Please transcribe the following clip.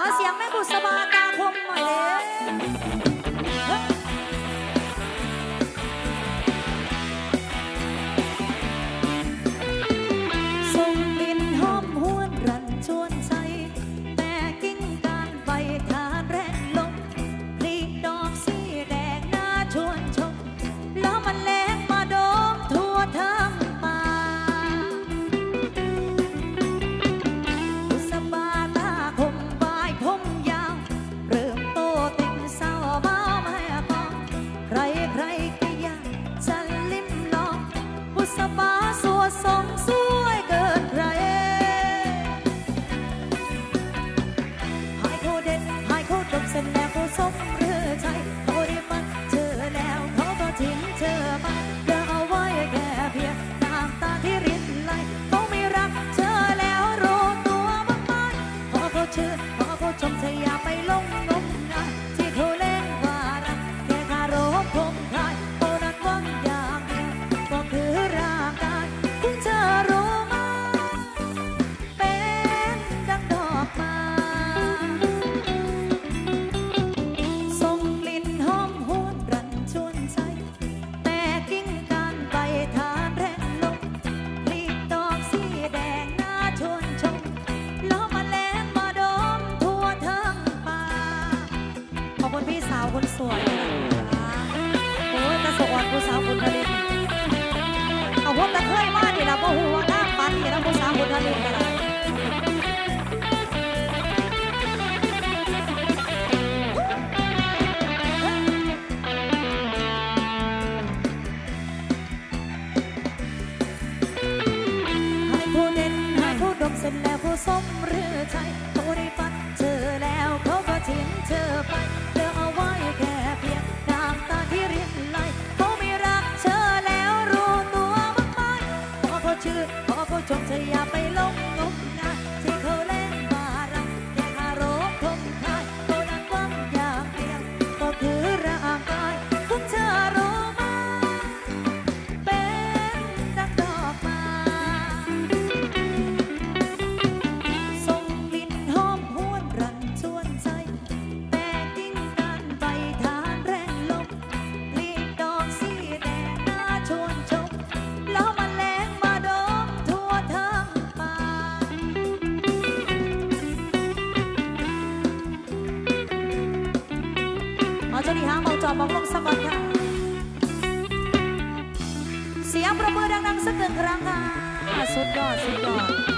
ขอเสียงแม่บุษบาตาคม สวดสมสวยเกินใครหายเขาเด็ดหายเขาดมเส้นแล้วเขาสมหรือใจเขาได้ฟังเธอแล้วเขาก็ทิ้งเธอไปเหลือเอาไว้แค่เพียงน้ำตาที่รินไหลเขาไม่รักเธอแล้วรู้ตัวบ้างไหมพอเขาเชื่อ ขอบคุณพี่สาวคนสวยโอ้ยกระสอนผู้สาวคนทะเลเอาพวกกระเทยมาดิละบ่อหัวหน้าปันนี่ละผู้สาวคนทะเลกันละให้ผู้เด่นให้ผู้ดมเสร็จแล้วผู้สมหรือใจ อาจ้าดีหางเบาจอบบอกลงสักก่อนค่ะ เสียงประมือดังๆสักหนึ่งครั้งค่ะ สุดยอด สุดยอด